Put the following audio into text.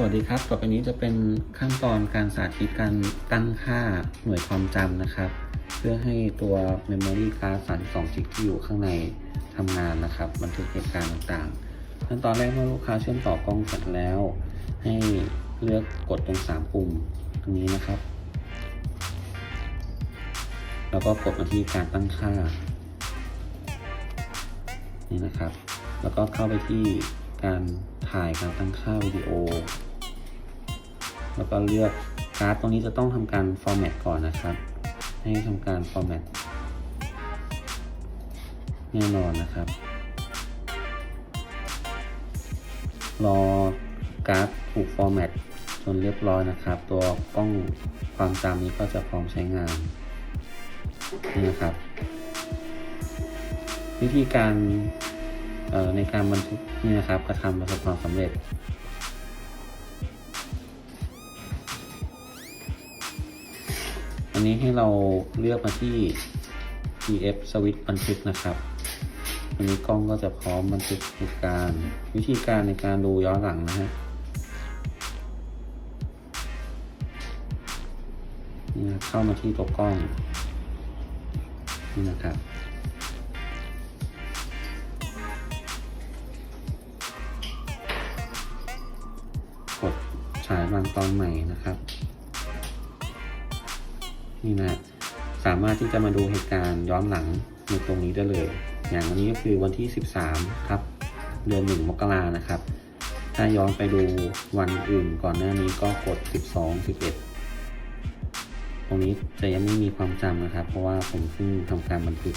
สวัสดีครับ ต่อไปนี้จะเป็นขั้นตอนการสาธิตการตั้งค่าหน่วยความจำนะครับ เพื่อให้ตัว Memory Card 32 g b ที่อยู่ข้างในทำงานนะครับบันทึกเหตุการณ์ต่างๆ ขั้นตอนแรกเมื่อลูกค้าเชื่อมต่อกล้องเสร็จแล้ว ให้เลือกกดตรง 3 ปุ่มตรงนี้นะครับ แล้วก็กดมาที่การตั้งค่า นี่นะครับ แล้วก็เข้าไปที่การถ่ายการตั้งค่าวิดีโอ แล้วก็เลือกการ์ดตรงนี้จะต้องทำการ format ก่อนนะครับ ให้ทำการ format แน่นอนนะครับ รอการ์ดถูก format จนเรียบร้อยนะครับ ตัวกล้องความจำนี้ก็จะพร้อมใช้งานนี่นะครับ วิธีการในการบันทึกนี่นะครับกระทำประสบความสำเร็จ อันนี้ให้เราเลือกมาที่ EF Switch บันทึกนะครับ อันนี้กล้องก็จะพร้อมบันทึกเหตุการณ์วิธีการในการดูย้อนหลังนะฮะนี่นะเข้ามาที่ตัวกล้องนี่นะครับกดฉายบางตอนใหม่นะครับ นี่นะสามารถที่จะมาดูเหตุการณ์ย้อนหลังในตรงนี้ได้เลย อย่างวันนี้ก็คือวันที่ 13 ครับ เดือนหนึ่งมกรานะครับ ถ้าย้อนไปดูวันอื่นก่อนหน้านี้ก็กด 12 11 ตรงนี้จะยังไม่มีความจำนะครับ เพราะว่าผมเพิ่งทำการบันทึก